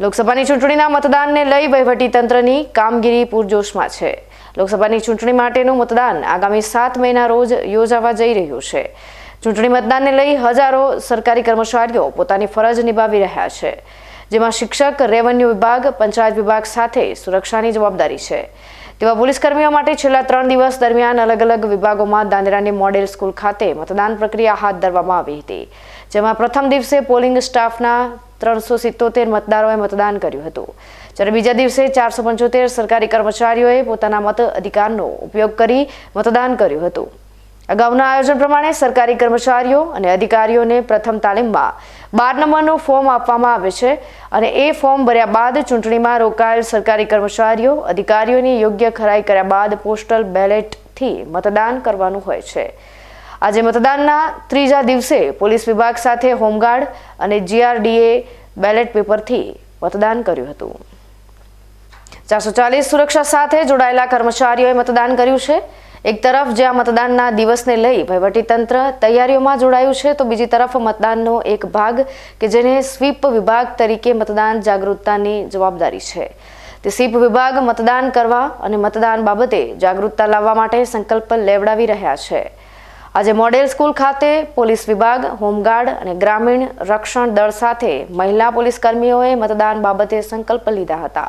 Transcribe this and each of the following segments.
લોકસભાની ચૂંટણીના મતદાનને લઈ વહીવટીતંત્રની કામગીરી પૂરજોશમાં છે. લોકસભાની ચૂંટણી માટેનું મતદાન આગામી સાત મેના રોજ યોજાવા જઈ રહ્યું છે. ચૂંટણી મતદાનને લઈ હજારો સરકારી કર્મચારીઓ પોતાની ફરજ નિભાવી રહ્યા છે. જેમાં શિક્ષક, રેવન્યુ વિભાગ, પંચાયત વિભાગ સાથે સુરક્ષાની જવાબદારી છે. તેવા પોલીસ કર્મીઓ માટે છેલ્લા ત્રણ દિવસ દરમિયાન અલગ અલગ વિભાગોમાં દાંદેરાની મોડેલ સ્કૂલ ખાતે મતદાન પ્રક્રિયા હાથ ધરવામાં આવી હતી. જેમાં પ્રથમ દિવસે પોલિંગ સ્ટાફના ત્રણસો સિત્તોતેર મતદારોએ મતદાન કર્યું હતું. જ્યારે બીજા દિવસે ચારસો પંચોતેર સરકારી કર્મચારીઓએ પોતાના મત અધિકારનો ઉપયોગ કરી મતદાન કર્યું હતું. અગાઉના આયોજન પ્રમાણે સરકારી કર્મચારીઓ અને અધિકારીઓને પ્રથમ તાલીમમાં બાર નંબરનું ફોર્મ આપવામાં આવે છે અને એ ફોર્મ ભર્યા બાદ ચૂંટણીમાં રોકાયેલ સરકારી કર્મચારીઓ અધિકારીઓની યોગ્ય ખરાઈ કર્યા બાદ પોસ્ટલ બેલેટથી મતદાન કરવાનું હોય છે. આજે મતદાનના ત્રીજા દિવસે પોલીસ વિભાગ સાથે હોમગાર્ડ અને જીઆરડીએ બેલેટ પેપરથી મતદાન કર્યું હતું. ચારસો ચાલીસ સુરક્ષા સાથે જોડાયેલા કર્મચારીઓએ મતદાન કર્યું છે. એક તરફ જ્યાં મતદાનના દિવસને લઈ વહીવટીતંત્ર તૈયારીઓમાં જોડાયું છે, તો બીજી તરફ મતદાનનો એક ભાગ કે જેને સ્વીપ વિભાગ તરીકે મતદાન જાગૃતતાની જવાબદારી છે. તે સ્વીપ વિભાગ મતદાન કરવા અને મતદાન બાબતે જાગૃતતા લાવવા માટે સંકલ્પ લેવડાવી રહ્યા છે. આજે મોડેલ સ્કૂલ ખાતે પોલીસ વિભાગ, હોમગાર્ડ અને ગ્રામીણ રક્ષણ દળ સાથે મહિલા પોલીસ કર્મીઓએ મતદાન બાબતે સંકલ્પ લીધા હતા.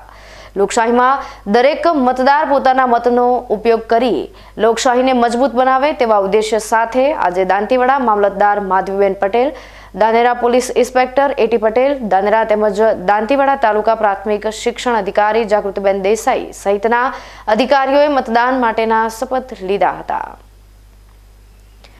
લોકશાહીમાં દરેક મતદાર પોતાના મતનો ઉપયોગ કરી લોકશાહીને મજબૂત બનાવે તેવા ઉદ્દેશ્ય સાથે આજે દાંતીવાડા મામલતદાર Madhaviben Patel Danera police inspector AT Patel Danera તેમજ દાંતીવાડા તાલુકા પ્રાથમિક શિક્ષણ અધિકારી જાગૃતિબેન દેસાઈ સહિતના અધિકારીઓએ મતદાન માટેના શપથ લીધા હતા.